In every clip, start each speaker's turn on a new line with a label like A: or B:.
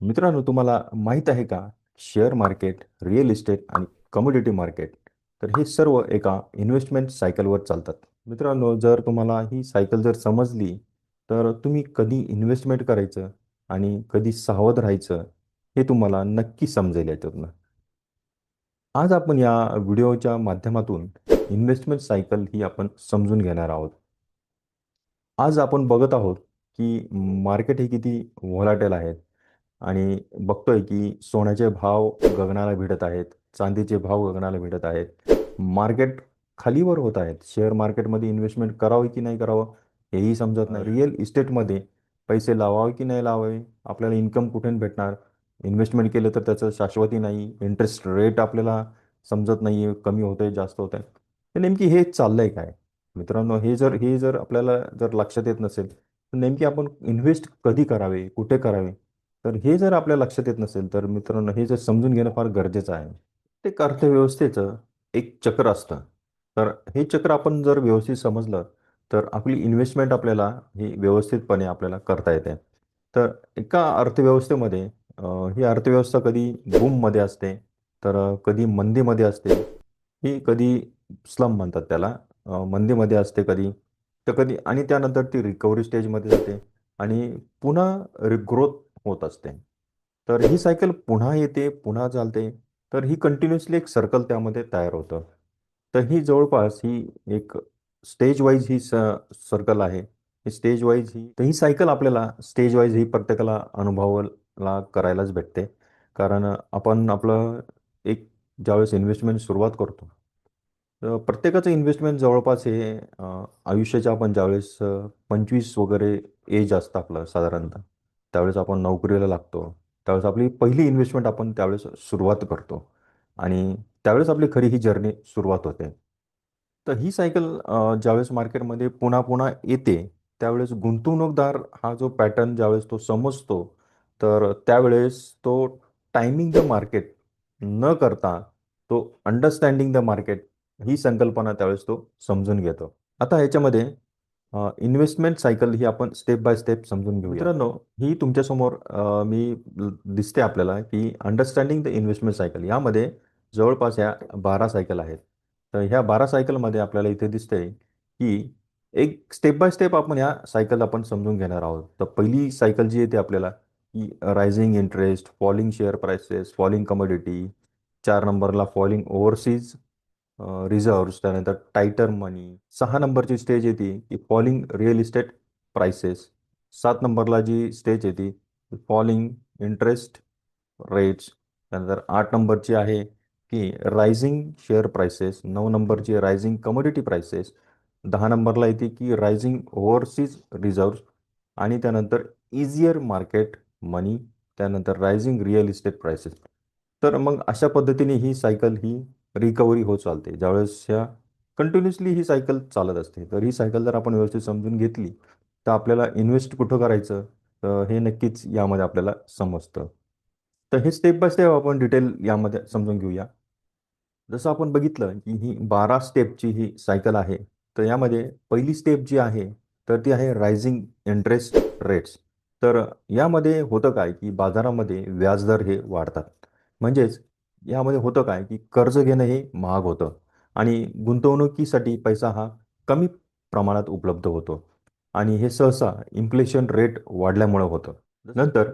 A: मित्रांनो तुम्हाला माहीत आहे का शेअर मार्केट रिअल इस्टेट आणि कमोडिटी मार्केट तर हे सर्व एका इन्व्हेस्टमेंट सायकलवर चालतात. मित्रांनो जर तुम्हाला ही सायकल जर समजली तर तुम्ही कधी इन्व्हेस्टमेंट करायचं आणि कधी सावध राहायचं हे तुम्हाला नक्की समजेल याच्यातनं. आज आपण या व्हिडिओच्या माध्यमातून इन्व्हेस्टमेंट सायकल ही आपण समजून घेणार आहोत. आज आपण बघत आहोत की मार्केट हे किती व्हॉलाटेल आहेत आणि बघतोय की सोन्याचे भाव गगनाला भिडत आहेत चांदीचे भाव गगनाला भिडत आहेत. मार्केट खालीवर होत आहेत. शेअर मार्केटमध्ये इन्व्हेस्टमेंट करावं की नाही करावं हेही समजत नाही. रिअल इस्टेटमध्ये पैसे लावावे की नाही लावावे आपल्याला इन्कम कुठून भेटणार? इन्व्हेस्टमेंट केलं तर त्याचं शाश्वती नाही. इंटरेस्ट रेट आपल्याला समजत नाही आहे कमी होत आहे जास्त होत आहे तर नेमकी हे चाललंय काय? मित्रांनो हे जर हे जर आपल्याला जर लक्षात येत नसेल तर नेमकी आपण इन्व्हेस्ट कधी करावे? कुठे करावे? तर हे जर आपल्या लक्षात येत नसेल तर मित्रांनो हे जर समजून घेणं फार गरजेचं आहे. ते अर्थव्यवस्थेचं एक चक्र असतं. तर हे चक्र आपण जर व्यवस्थित समजलं तर आपली इन्व्हेस्टमेंट आपल्याला ही व्यवस्थितपणे आपल्याला करता येते. तर एका अर्थव्यवस्थेमध्ये ही अर्थव्यवस्था कधी बूममध्ये असते तर कधी मंदीमध्ये असते ही कधी स्लम म्हणतात त्याला. मंदीमध्ये असते कधी तर कधी आणि त्यानंतर ती रिकव्हरी स्टेजमध्ये जाते. आणि पुन्हा ग्रोथ होत असते. तर ही सायकल पुन्हा येते पुन्हा चालते. तर ही कंटिन्युअसली एक सर्कल त्यामध्ये तयार होतं. तर ही जवळपास ही एक स्टेज वाईज ही स सर्कल आहे. ही स्टेज वाईज ही तर ही सायकल आपल्याला स्टेज वाईज ही प्रत्येकाला अनुभवाला करायलाच भेटते. कारण आपण आपलं एक ज्यावेळेस इन्व्हेस्टमेंट सुरुवात करतो तर प्रत्येकाचं इन्व्हेस्टमेंट जवळपास हे आयुष्याच्या आपण ज्यावेळेस पंचवीस वगैरे एज असतं आपलं साधारणतः. त्यावेळेस आपण नोकरीला लागतो. त्यावेळेस आपली पहिली इन्व्हेस्टमेंट आपण त्यावेळेस सुरुवात करतो. आणि त्यावेळेस आपली खरी ही जर्नी सुरुवात होते. तर ही सायकल ज्यावेळेस मार्केटमध्ये पुन्हा पुन्हा येते त्यावेळेस गुंतवणूकदार हा जो पॅटर्न ज्यावेळेस तो समजतो तर त्यावेळेस तो टायमिंग द मार्केट न करता तो अंडरस्टँडिंग द मार्केट ही संकल्पना त्यावेळेस तो समजून घेतो. आता ह्याच्यामध्ये इन्व्हेस्टमेंट सायकल ही आपण स्टेप बाय स्टेप समजून घेऊ मित्रांनो ही तुमच्यासमोर मी दिसते आपल्याला की अंडरस्टँडिंग द इन्व्हेस्टमेंट सायकल यामध्ये जवळपास ह्या बारा सायकल आहेत. तर ह्या बारा सायकलमध्ये आपल्याला इथे दिसते की एक स्टेप बाय स्टेप आपण ह्या सायकल आपण समजून घेणार आहोत. तर पहिली सायकल जी येते आपल्याला की rising interest falling share prices falling commodity चार नंबरला फॉलिंग ओव्हरसीज रिझर्व्ह त्यानंतर टायटर मनी सहा नंबरची स्टेज येते की फॉलिंग रिअल इस्टेट प्राइसेस सात नंबरला जी स्टेज येते फॉलिंग इंटरेस्ट रेट्स त्यानंतर आठ नंबरची आहे की रायझिंग शेअर प्राइसेस नऊ नंबरची रायझिंग कमोडिटी प्राइसेस दहा नंबरला येते की रायझिंग ओव्हरसीज रिझर्व्ह आणि त्यानंतर इझियर मार्केट मनी त्यानंतर रायझिंग रिअल इस्टेट प्राइसेस तर मग अशा पद्धतीने ही सायकल ही रिकव्हरी होत चालते. ज्यावेळेस ह्या कंटिन्युअसली ही सायकल चालत असते. तर ही सायकल जर आपण व्यवस्थित समजून घेतली तर आपल्याला इन्व्हेस्ट कुठं करायचं? हे नक्कीच यामध्ये आपल्याला समजतं. तर हे स्टेप बाय स्टेप आपण डिटेल यामध्ये समजून घेऊया. जसं आपण बघितलं की ही बारा स्टेपची ही सायकल आहे. तर यामध्ये पहिली स्टेप जी आहे तर ती आहे रायझिंग इंटरेस्ट रेट्स तर यामध्ये होतं काय की बाजारामध्ये व्याजदर हे वाढतात. म्हणजेच यामध्ये होतं काय की कर्ज घेणं हे महाग होतं आणि गुंतवणुकीसाठी पैसा हा कमी प्रमाणात उपलब्ध होतो. आणि हे सहसा इन्फ्लेशन रेट वाढल्यामुळे होतं. नंतर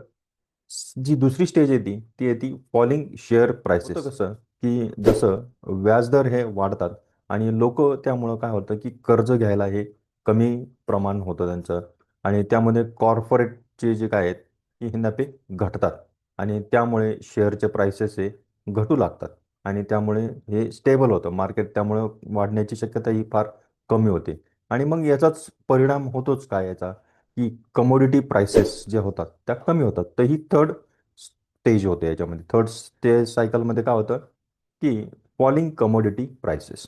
A: जी दुसरी स्टेज येते ती येते फॉलिंग शेअर प्राइसेस कसं? की जसं व्याजदर हे वाढतात आणि लोक त्यामुळं काय होतं की कर्ज घ्यायला हे कमी प्रमाण होतं त्यांचं. आणि त्यामध्ये कॉर्पोरेटचे जे काय आहेत की हे नफे घटतात. आणि त्यामुळे शेअरचे प्राइसेस हे घटू लागतात. आणि त्यामुळे हे स्टेबल होतं. मार्केट त्यामुळे वाढण्याची शक्यता ही फार कमी होते. आणि मग याचाच परिणाम होतोच काय याचा? की कमोडिटी प्राइसेस जे होतात त्या कमी होतात. तर ही थर्ड स्टेज होते याच्यामध्ये. थर्ड स्टेज सायकलमध्ये काय होतं? की फॉलिंग कमोडिटी प्राइसेस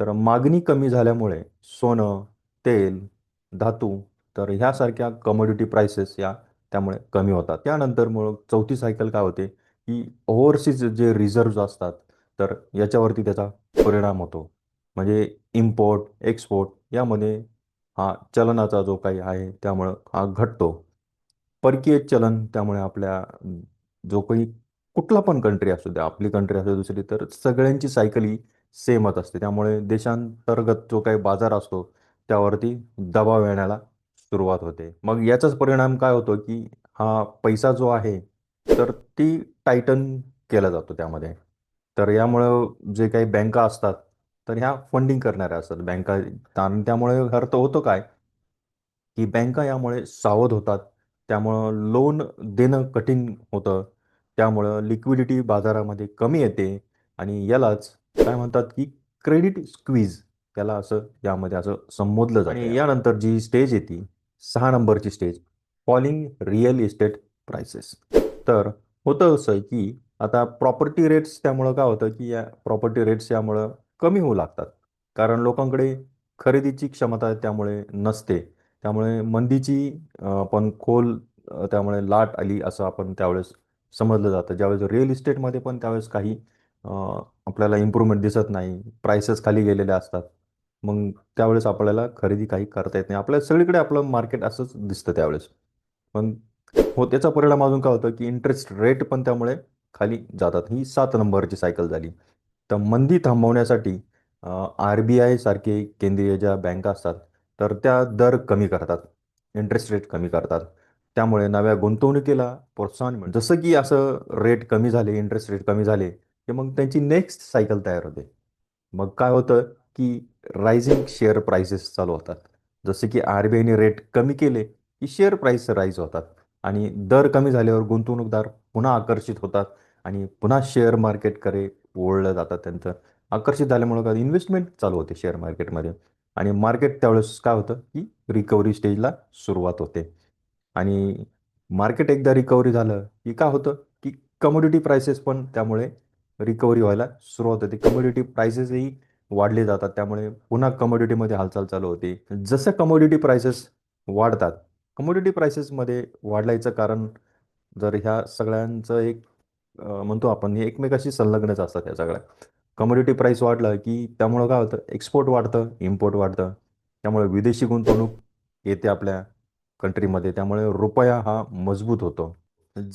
A: तर मागणी कमी झाल्यामुळे सोनं तेल धातू तर ह्यासारख्या कमोडिटी प्राइसेस या त्यामुळे कमी होतात. त्यानंतर मग चौथी सायकल काय होते? की ओव्हरसीज जे रिझर्व्ह असतात तर याच्यावरती त्याचा परिणाम होतो. म्हणजे इम्पोर्ट एक्सपोर्ट यामध्ये हा चलनाचा जो काही आहे त्यामुळं हा घटतो. परकीय चलन त्यामुळे आपल्या जो काही कुठला पण कंट्री असू द्या आपली कंट्री असू दुसरी तर सगळ्यांची सायकल ही सेमच असते. त्यामुळे देशांतर्गत जो काही बाजार असतो त्यावरती दबाव येण्याला सुरुवात होते. मग याचाच परिणाम काय होतो की हा पैसा जो आहे तर ती टायटन केला जातो त्यामध्ये. तर यामुळं जे काही बँका असतात तर ह्या फंडिंग करणाऱ्या असतात. बँका आणि त्यामुळे अर्थ होतो काय? की बँका यामुळे सावध होतात. त्यामुळं लोन देणं कठीण होतं. त्यामुळं लिक्विडिटी बाजारामध्ये कमी येते. आणि यालाच काय म्हणतात की क्रेडिट स्क्वीज याला असं यामध्ये असं संबोधलं जातं. आणि यानंतर जी स्टेज येते सहा नंबरची stage falling real estate prices. तर होतं असं की आता प्रॉपर्टी रेट्स त्यामुळं काय होतं की या प्रॉपर्टी रेट्स यामुळं कमी होऊ लागतात. कारण लोकांकडे खरेदीची क्षमता त्यामुळे नसते. त्यामुळे मंदीची आपण खोल त्यामुळे लाट आली असं आपण त्यावेळेस समजलं जातं. ज्यावेळेस रिअल इस्टेटमध्ये पण त्यावेळेस काही आपल्याला इम्प्रूव्हमेंट दिसत नाही. प्राइसेस खाली गेलेले असतात. मग त्यावेळेस आपल्याला खरेदी काही करता येत नाही. आपल्याला सगळीकडे आपलं मार्केट असंच दिसतं त्यावेळेस. पण हो त्याचा परिणाम अजून काय होतं की इंटरेस्ट रेट पण त्यामुळे खाली जातात. ही सात नंबरची सायकल झाली. तर मंदी थांबवण्यासाठी आर बी आय सारखे केंद्रीय ज्या बँका असतात तर त्या दर कमी करतात. इंटरेस्ट रेट कमी करतात. त्यामुळे नव्या गुंतवणुकीला प्रोत्साहन मिळतं. जसं की असं रेट कमी झाले इंटरेस्ट रेट कमी झाले की मग त्यांची नेक्स्ट सायकल तयार होते. मग काय होतं की रायझिंग शेअर प्राइसेस चालू होतात. जसे की आर बी आयने रेट कमी केले की शेअर प्राइस राईज होतात. आणि दर कमी झाल्यावर गुंतवणूकदार पुन्हा आकर्षित होतात आणि पुन्हा शेअर मार्केटकडे ओढलं जातात त्यांचं. आकर्षित झाल्यामुळं काय इन्व्हेस्टमेंट चालू होते शेअर मार्केटमध्ये आणि मार्केट त्यावेळेस काय होतं की रिकव्हरी स्टेजला सुरुवात होते. आणि मार्केट एकदा रिकव्हरी झालं की काय होतं की कमोडिटी प्राइसेस पण त्यामुळे रिकव्हरी व्हायला सुरुवात होते. कमोडिटी प्राइसेसही वाढले जातात. त्यामुळे पुन्हा कमोडिटीमध्ये हालचाल चालू होते. जसं कमोडिटी प्राइसेस वाढतात कमोडिटी प्राइसेसमध्ये वाढलायचं कारण जर ह्या सगळ्यांचं एक म्हणतो आपण हे एकमेकाशी संलग्नच असतात या सगळ्या. कमोडिटी प्राईस वाढलं की त्यामुळं काय होतं? एक्सपोर्ट वाढतं इम्पोर्ट वाढतं. त्यामुळे विदेशी गुंतवणूक येते आपल्या कंट्रीमध्ये त्यामुळे रुपया हा मजबूत होतो.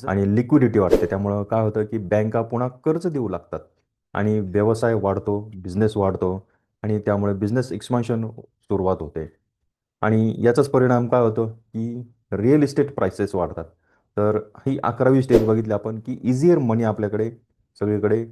A: आणि लिक्विडिटी वाढते. त्यामुळं काय होतं की बँका पुन्हा कर्ज देऊ लागतात. आणि व्यवसाय वाढतो बिझनेस वाढतो. आणि त्यामुळे बिझनेस एक्सपान्शन सुरुवात होते. आणि याचाच परिणाम काय होतो की रिअल इस्टेट प्राइसेस वाढतात. तर ही अकरावी स्टेज बघितली आपण की इझियर मनी आपल्याकडे सगळीकडे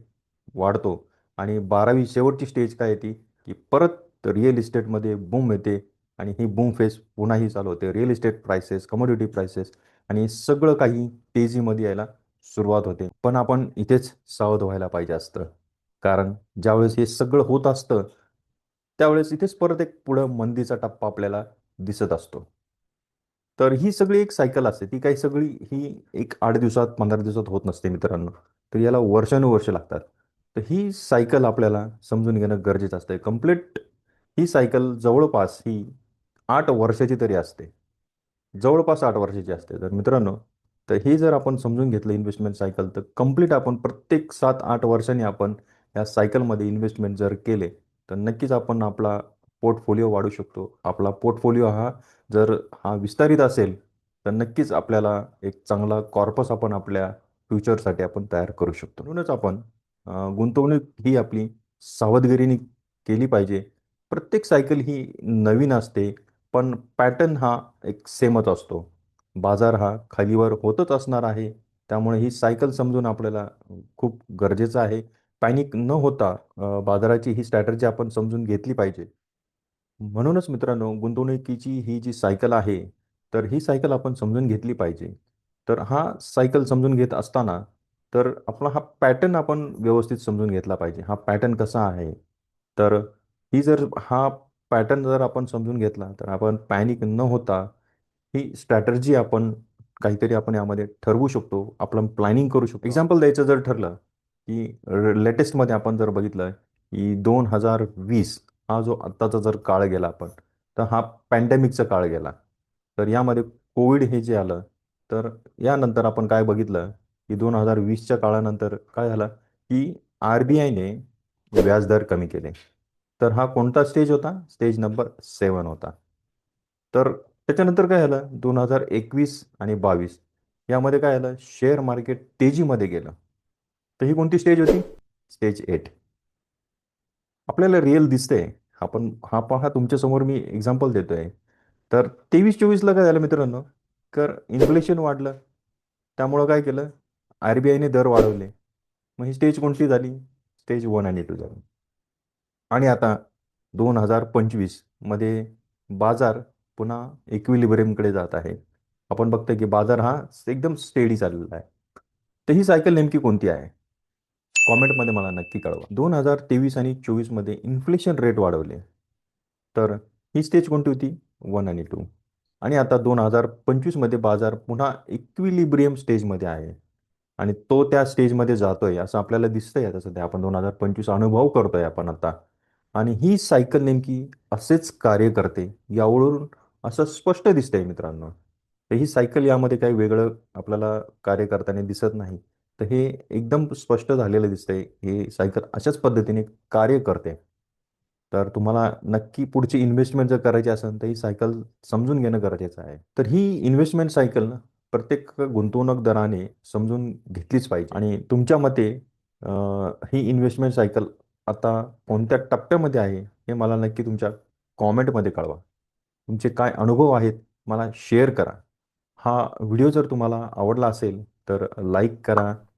A: वाढतो. आणि बारावी शेवटची स्टेज काय येते की परत रिअल इस्टेटमध्ये बूम येते आणि ही बूम फेस पुन्हाही चालू होते. Real estate prices commodity prices आणि सगळं काही तेजीमध्ये यायला सुरुवात होते. पण आपण इथेच सावध व्हायला पाहिजे असतं. कारण ज्यावेळेस हे सगळं होत असतं त्यावेळेस इथेच परत एक पुढं मंदीचा टप्पा आपल्याला दिसत असतो. तर ही सगळी एक सायकल असते. ती काही सगळी ही एक आठ दिवसात पंधरा दिवसात होत नसते मित्रांनो. तर याला वर्षानुवर्ष लागतात. तर ही सायकल आपल्याला समजून घेणं गरजेचं असतं कंप्लीट ही सायकल जवळपास ही आठ वर्षाची तरी असते. जवळपास आठ वर्षाची असते. तर मित्रांनो तर हे जर आपण समजून घेतलं इन्व्हेस्टमेंट सायकल तर कंप्लीट आपण प्रत्येक सात आठ वर्षांनी आपण या सायकलमध्ये इन्व्हेस्टमेंट जर केले तर नक्कीच आपण आपला पोर्टफोलिओ वाढू शकतो. आपला पोर्टफोलिओ हा जर हा विस्तारित असेल तर नक्कीच आपल्याला एक चांगला कॉर्पस आपण आपल्या फ्युचरसाठी आपण तयार करू शकतो. म्हणूनच आपण गुंतवणूक ही आपली सावधगिरीने केली पाहिजे. प्रत्येक सायकल ही नवीन असते पण पॅटर्न हा एक सेमच असतो. बाजार हा खालीवर होतच असणार आहे त्यामुळे ही सायकल समजून आपल्याला खूप गरजेचं आहे. पॅनिक न होता बाजाराची ही स्ट्रॅटर्जी आपण समजून घेतली पाहिजे. म्हणूनच मित्रांनो गुंतवणुकीची ही जी सायकल आहे तर ही सायकल आपण समजून घेतली पाहिजे. तर हा सायकल समजून घेत असताना तर आपला हा पॅटर्न आपण व्यवस्थित समजून घेतला पाहिजे. हा पॅटर्न कसा आहे? तर ही जर हा पॅटर्न जर आपण समजून घेतला तर आपण पॅनिक न होता ही स्ट्रॅटर्जी आपण काहीतरी आपण यामध्ये ठरवू शकतो आपण प्लॅनिंग करू शकतो. एक्झाम्पल द्यायचं जर ठरलं की लेटेस्टमध्ये आपण जर बघितलं की दोन हजार वीस हा जो आत्ताचा जर काळ गेला आपण तर हा पॅन्डेमिकचा काळ गेला. तर यामध्ये कोविड हे जे आलं तर यानंतर आपण काय बघितलं की दोन हजार वीसच्या काळानंतर काय झालं की आर बी आयने व्याजदर कमी केले. तर हा कोणता स्टेज होता? स्टेज नंबर सेवन होता. तर त्याच्यानंतर काय झालं? दोन हजार एकवीस आणि बावीस यामध्ये काय झालं शेअर मार्केट तेजीमध्ये गेलं. तर ही कोणती स्टेज होती? स्टेज एट आपल्याला रिअल दिसतंय. आपण हा पहा तुमच्यासमोर मी एक्झाम्पल देतोय. तर तेवीस चोवीसला काय झालं मित्रांनो? तर इन्फ्लेशन वाढलं. त्यामुळं काय केलं? आर बी आयने दर वाढवले. मग ही स्टेज कोणती झाली? स्टेज वन आणि टू झाली. आणि आता दोन हजार पंचवीसमध्ये बाजार पुन्हा इक्विलिब्रियमकडे जात आहे. आपण बघतोय की बाजार हा एकदम स्टेडी चाललेला आहे. तर ही सायकल नेमकी कोणती आहे? कॉमेंटमध्ये मला नक्की कळवा. दोन हजार तेवीस आणि चोवीसमध्ये इन्फ्लेशन रेट वाढवले. तर ही स्टेज कोणती होती? वन आणि टू आणि आता दोन हजार पंचवीसमध्ये बाजार पुन्हा इक्विलिब्रियम स्टेजमध्ये आहे. आणि तो त्या स्टेजमध्ये जातोय असं आपल्याला दिसतंय आता सध्या. आपण दोन हजार पंचवीस अनुभव करतोय आपण आता. आणि ही सायकल नेमकी असेच कार्य करते यावरून असं स्पष्ट दिसतंय मित्रांनो. तर ही सायकल यामध्ये काही वेगळं आपल्याला कार्य करताना दिसत नाही. तर हे एकदम स्पष्ट झालेलं दिसतंय. हे सायकल अशाच पद्धतीने कार्य करते. तर तुम्हाला नक्की पुढची इन्व्हेस्टमेंट जर करायची असेल तर ही सायकल समजून घेणं गरजेचं आहे. तर ही इन्व्हेस्टमेंट सायकल प्रत्येक गुंतवणूकदाराने समजून घेतलीच पाहिजे. आणि तुमच्या मते ही इन्व्हेस्टमेंट सायकल आता कोणत्या टप्प्यामध्ये आहे हे मला नक्की तुमच्या कॉमेंटमध्ये कळवा. तुमचे काय अनुभव आहेत मला शेअर करा. हा व्हिडिओ जर तुम्हाला आवडला असेल तर लाईक करा.